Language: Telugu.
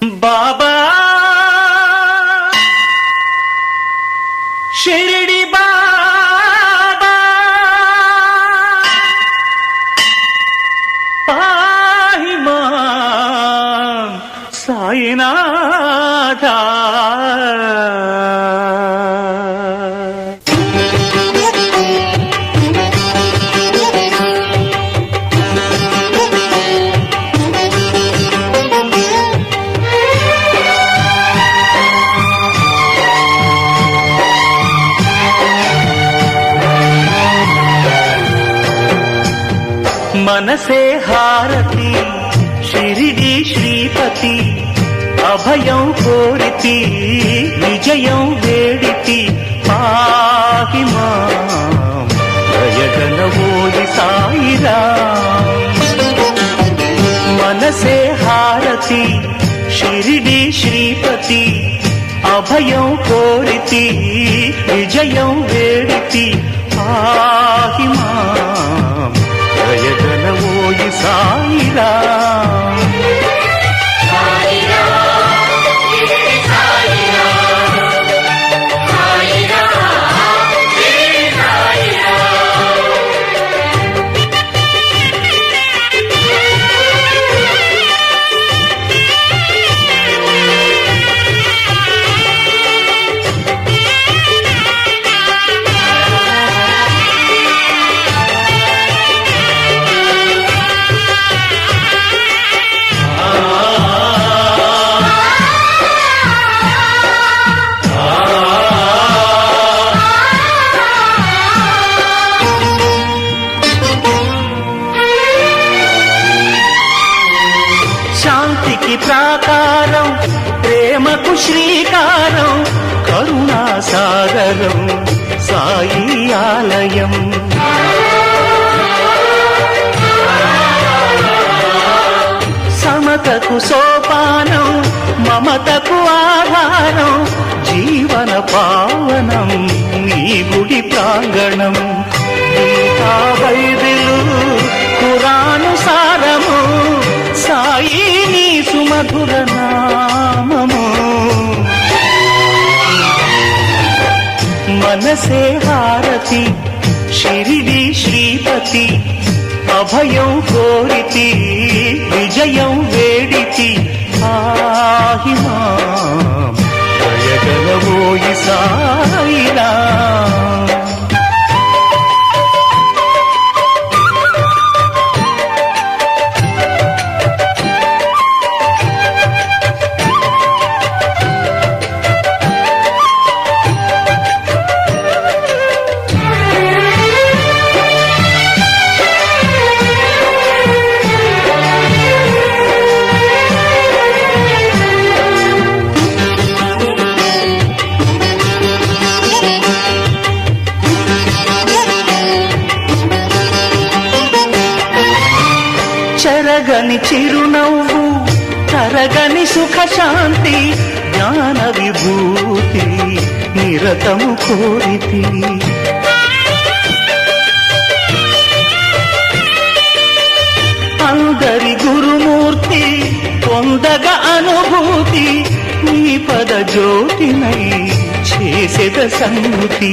బాబా షిరిడి బాబా పాహి మాం మనసే హారతి షిరిడి శ్రీపతి అభయం కోరితి విజయం వేడితి పాహి మాం దయగనవోయి సాయిరా మనసే హారతి షిరిడి శ్రీపతి అభయం కోరితి విజయం వేడితి పాహి మా శాంతికి ప్రాకారం ప్రేమకు శ్రీకారం కరుణా సాగరం సాయి ఆలయం. సమతకు సోపానం మమతకు ఆధారం జీవన పావనం నీ గుడి ప్రాంగణం. గీతా మధుర నామము. మనసే హారతి శిరిడి శ్రీపతి అభయం కోరితి. చిరునవ్వు తరగని సుఖశాంతి జ్ఞాన విభూతి నిరతము కోరితి. అందరి గురుమూర్తి పొందగ అనుభూతి నీ పద జ్యోతినై చేసేద సంగతి